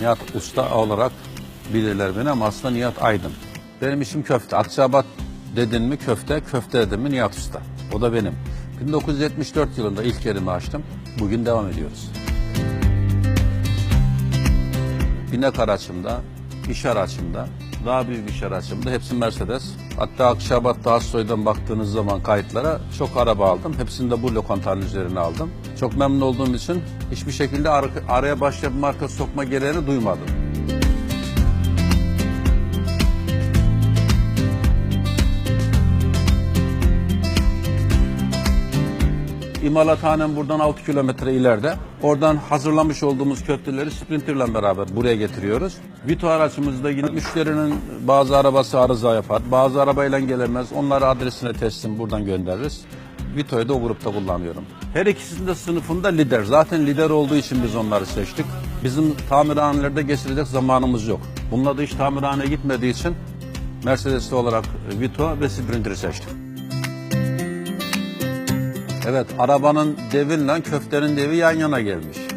Nihat Usta olarak bilirler beni ama aslında Nihat Aydın. Benim işim köfte. Akçabat dedin mi köfte, köfte dedin mi Nihat Usta. O da benim. 1974 yılında ilk yerimi açtım. Bugün devam ediyoruz. Binek araçımda, iş araçımda, daha büyük iş araçımda hepsi Mercedes. Hatta Akşabat'ta Assoy'dan baktığınız zaman kayıtlara çok araba aldım. Hepsini de bu lokantanın üzerine aldım. Çok memnun olduğum için hiçbir şekilde ar- araya başka bir marka sokma gereğini duymadım. İmalathanem buradan 6 kilometre ileride. Oradan hazırlamış olduğumuz köfteleri Sprinter'la beraber buraya getiriyoruz. Vito aracımızda yine müşterinin bazı arabası arıza yapar, bazı arabayla gelemez. Onları adresine teslim buradan göndeririz. Vito'yu da o grupta kullanıyorum. Her ikisinin de sınıfında lider. Zaten lider olduğu için biz onları seçtik. Bizim tamirhanelerde geçirecek zamanımız yok. Bununla da hiç tamirhaneye gitmediği için Mercedes'li olarak Vito ve Sprinter'ı seçtik. Evet, arabanın devinle köftenin devi yan yana gelmiş.